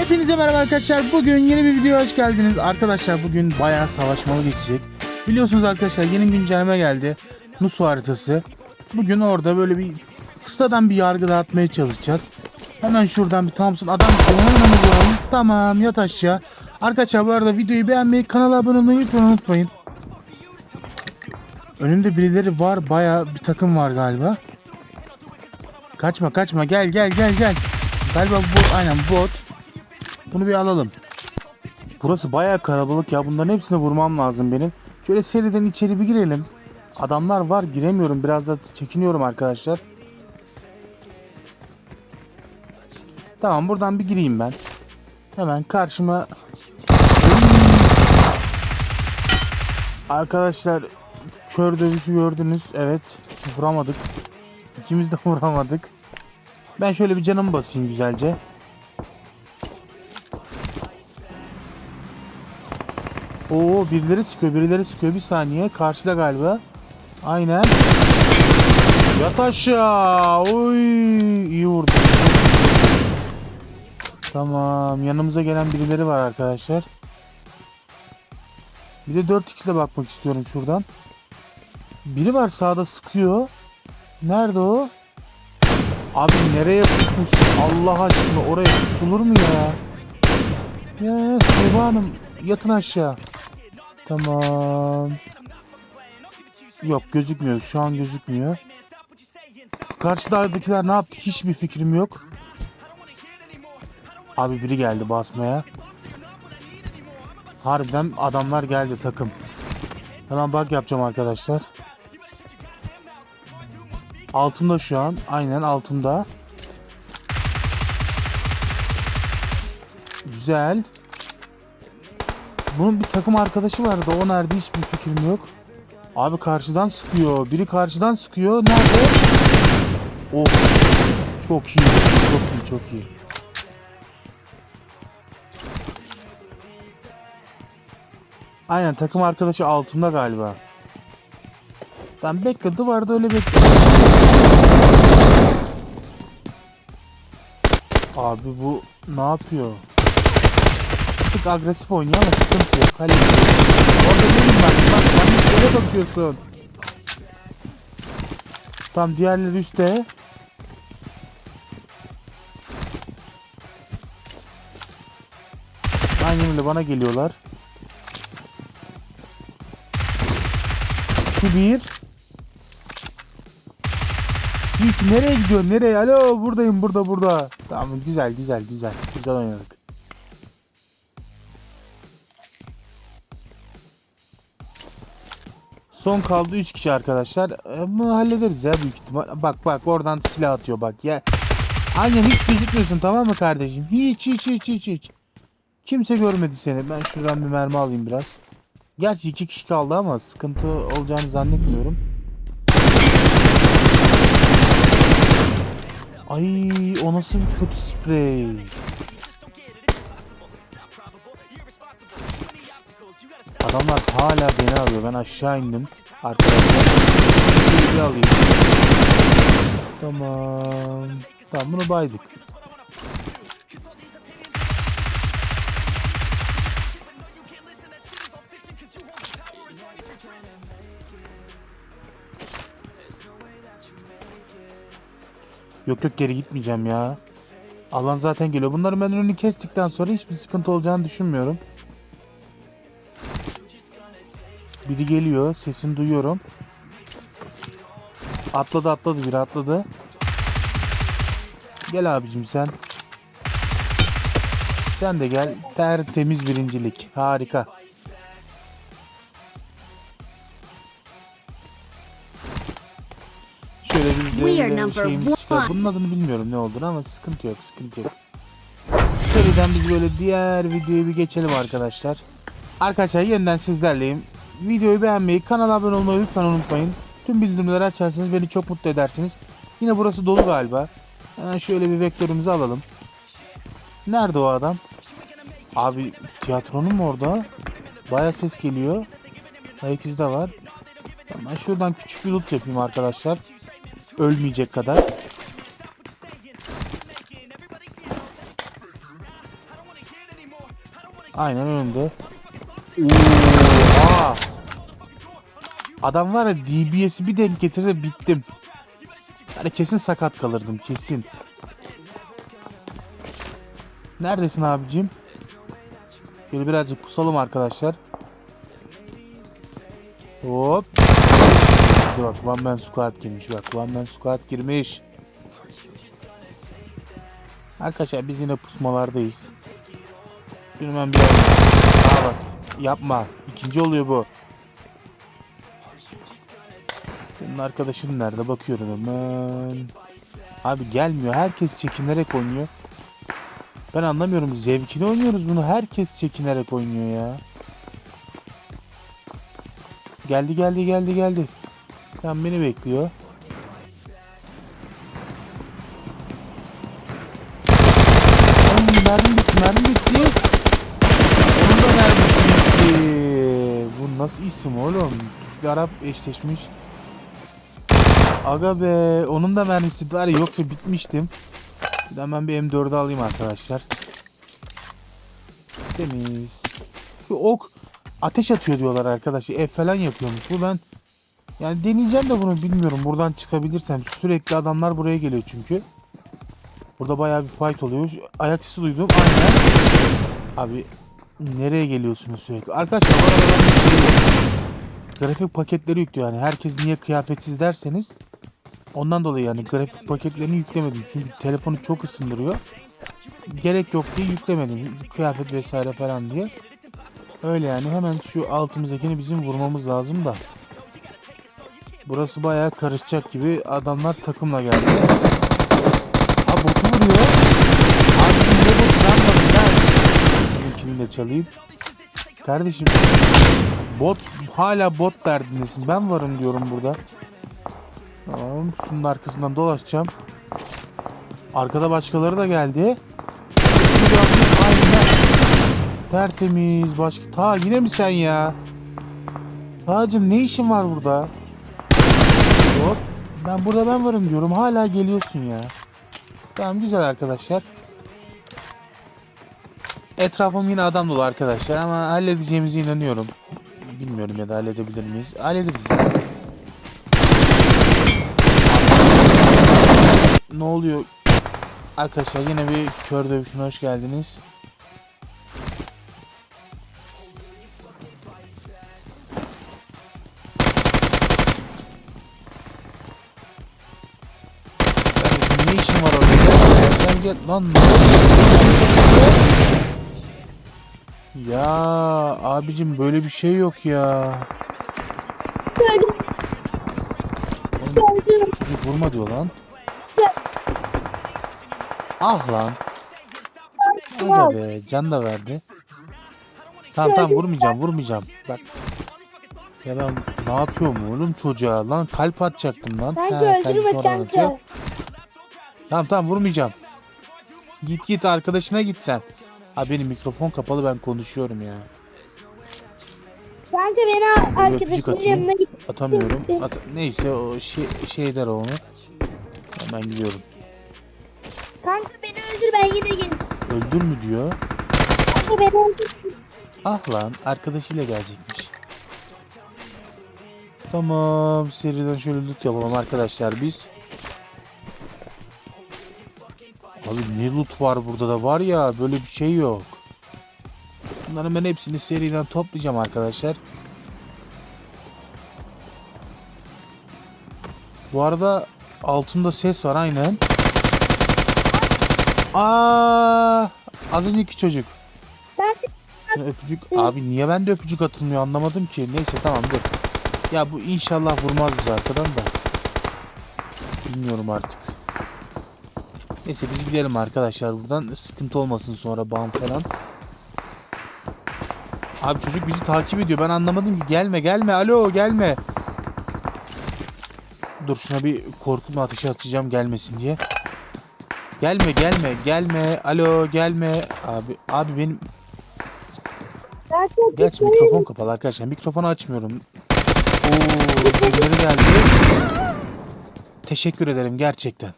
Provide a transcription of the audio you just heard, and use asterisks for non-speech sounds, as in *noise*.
Hepinize merhaba arkadaşlar. Bugün yeni bir videoya hoş geldiniz. Arkadaşlar bugün bayağı savaşmalı geçecek. Biliyorsunuz arkadaşlar yeni güncelleme geldi. Nusu haritası. Bugün orada böyle bir kısadan bir yargı dağıtmaya çalışacağız. Hemen şuradan bir Thompson adam. Tamam yat aşağı. Arkadaşlar bu arada videoyu beğenmeyi, kanala abone olmayı lütfen unutmayın. Önümde birileri var. Bayağı bir takım var galiba. Kaçma kaçma gel gel gel gel. Galiba bu aynen bot. Bunu bir alalım. Burası bayağı kalabalık ya. Bunların hepsini vurmam lazım benim. Şöyle seriden içeri bir girelim. Adamlar var giremiyorum. Biraz da çekiniyorum arkadaşlar. Tamam buradan bir gireyim ben. Hemen karşıma Arkadaşlar kör dövüşü gördünüz. Evet vuramadık. İkimiz de *laughs* vuramadık. Ben şöyle bir canımı basayım güzelce. Oo birileri sıkıyor birileri sıkıyor bir saniye karşıda galiba. Aynen. Yat aşağı. Oy iyi vurdu. Tamam yanımıza gelen birileri var arkadaşlar. Bir de 4x ile bakmak istiyorum şuradan. Biri var sağda sıkıyor. Nerede o? Abi nereye pusmuşsun Allah aşkına oraya pusulur mu ya? Ya Tuğba Hanım yatın aşağı. Tamam. Yok gözükmüyor şu an gözükmüyor. Şu karşıdakiler ne yaptı hiçbir fikrim yok. Abi biri geldi basmaya. Harbiden adamlar geldi takım. Hemen bak yapacağım arkadaşlar. Altımda şu an. Aynen altımda. Güzel. Bunun bir takım arkadaşı vardı. O nerede hiçbir fikrim yok. Abi karşıdan sıkıyor. Biri karşıdan sıkıyor. Nerede? Of. Çok iyi. Çok iyi. Çok iyi. Aynen takım arkadaşı altında galiba. Ben bekle duvarda öyle bekle. Abi bu ne yapıyor? Tık agresif oynuyor ama sıkıntı yok. Orada değilim ben. Bak bana şöyle bakıyorsun. Tam diğerleri üstte. Aynen öyle bana geliyorlar. Şu bir. Şu iki nereye gidiyor? Nereye? Alo buradayım burada burada. Tamam güzel güzel güzel. Güzel oynadık. Son kaldı 3 kişi arkadaşlar. E, bunu hallederiz ya büyük ihtimal. Bak bak oradan silah atıyor bak ya. Aynen hiç gözükmüyorsun tamam mı kardeşim? Hiç hiç hiç hiç hiç. Kimse görmedi seni. Ben şuradan bir mermi alayım biraz. Gerçi iki kişi kaldı ama sıkıntı olacağını zannetmiyorum. Ay o nasıl bir kötü sprey. Adamlar hala beni arıyor. Ben aşağı indim. Arkadaşlar. Alayım. Tamam. Tamam bunu baydık. Yok yok geri gitmeyeceğim ya. Alan zaten geliyor. Bunların ben önünü kestikten sonra hiçbir sıkıntı olacağını düşünmüyorum. Biri geliyor. Sesini duyuyorum. Atladı atladı biri atladı. Gel abicim sen. Sen de gel. Tertemiz birincilik. Harika. Şöyle bir de şeyimiz çıkar. Bunun adını bilmiyorum ne olduğunu ama sıkıntı yok sıkıntı yok. Seriden biz böyle diğer videoyu bir geçelim arkadaşlar. Arkadaşlar yeniden sizlerleyim. Videoyu beğenmeyi, kanala abone olmayı lütfen unutmayın. Tüm bildirimleri açarsanız beni çok mutlu edersiniz. Yine burası dolu galiba. Hemen şöyle bir vektörümüzü alalım. Nerede o adam? Abi tiyatronun mu orada? Baya ses geliyor. Ayak izi de var. Ben şuradan küçük bir loot yapayım arkadaşlar. Ölmeyecek kadar. Aynen önünde. Oha! Adam var ya DBS'i bir denk getirse bittim. Yani kesin sakat kalırdım kesin. Neredesin abicim? Şöyle birazcık pusalım arkadaşlar. Hop. Hadi bak One Man Squad girmiş bak One Man Squad girmiş. Arkadaşlar biz yine pusmalardayız. Bilmem bir Aa bak yapma. İkinci oluyor bu. Senin arkadaşın nerede bakıyorum hemen. Abi gelmiyor. Herkes çekinerek oynuyor. Ben anlamıyorum. Zevkini oynuyoruz bunu. Herkes çekinerek oynuyor ya. Geldi geldi geldi geldi. Tam beni bekliyor. Mermi bitti mermi bitti. Onun da mermisi bitti. Bu nasıl isim oğlum? Türk Arap eşleşmiş. Aga be onun da mermisi var yoksa bitmiştim. De hemen bir M4'ü alayım arkadaşlar. Temiz. Şu ok ateş atıyor diyorlar arkadaşlar. Ev falan yapıyormuş. Bu ben yani deneyeceğim de bunu bilmiyorum. Buradan çıkabilirsem sürekli adamlar buraya geliyor çünkü. Burada bayağı bir fight oluyor. Ayak sesi duydum. Aynen. Abi nereye geliyorsunuz sürekli? Arkadaşlar şey. Grafik paketleri yüklüyor yani. Herkes niye kıyafetsiz derseniz ondan dolayı yani grafik paketlerini yüklemedim. Çünkü telefonu çok ısındırıyor. Gerek yok diye yüklemedim. Kıyafet vesaire falan diye. Öyle yani hemen şu altımızdakini bizim vurmamız lazım da. Burası bayağı karışacak gibi adamlar takımla geldi. Ha botu vuruyor. Abi ne botu ben varım ben. Çalayım. Kardeşim bot hala bot derdindesin. Ben varım diyorum burada. Tamam şunun arkasından dolaşacağım. Arkada başkaları da geldi. Aynen. Tertemiz başka. Ta yine mi sen ya? Tacım ne işin var burada? Hop. Ben burada ben varım diyorum. Hala geliyorsun ya. Tamam güzel arkadaşlar. Etrafım yine adam dolu arkadaşlar ama halledeceğimize inanıyorum. Bilmiyorum ya da halledebilir miyiz? Hallederiz. Ne oluyor? Arkadaşlar yine bir kör dövüşüne hoş geldiniz. Ne işin var orada? Gel, gel. lan. Ya abicim böyle bir şey yok ya. Oğlum, gördüm. çocuk vurma diyor lan. Ah lan. Aga be can da verdi. Tamam tamam vurmayacağım vurmayacağım. Bak. Ya ben ne yapıyorum oğlum çocuğa lan kalp atacaktım lan. Kanka He, kalbi öldürme sonra kanka. Tamam tamam vurmayacağım. Git git arkadaşına git sen. Ha benim mikrofon kapalı ben konuşuyorum ya. Kanka beni arkadaşımın atayım. yanına git. Atamıyorum. At Neyse o şey, şey der o onu. Hemen gidiyorum. Kanka beni öldür ben yine gelirim. Öldün mü diyor. Kanka beni öldür. Ah lan arkadaşıyla gelecekmiş. Tamam seriden şöyle loot yapalım arkadaşlar biz. Abi ne loot var burada da var ya böyle bir şey yok. Bunların ben hepsini seriden toplayacağım arkadaşlar. Bu arada altında ses var aynen. Aa, az önceki çocuk. Öpücük. Abi niye ben de öpücük atılmıyor anlamadım ki. Neyse tamam dur. Ya bu inşallah vurmaz bizi arkadan da. Bilmiyorum artık. Neyse biz gidelim arkadaşlar buradan. Sıkıntı olmasın sonra bağım falan. Abi çocuk bizi takip ediyor. Ben anlamadım ki. Gelme gelme. Alo gelme. Dur şuna bir korkutma ateşi atacağım gelmesin diye. Gelme gelme gelme. Alo gelme. Abi abi benim Gerçi mikrofon kapalı arkadaşlar. Mikrofonu açmıyorum. Oo, birileri geldi. Teşekkür ederim gerçekten.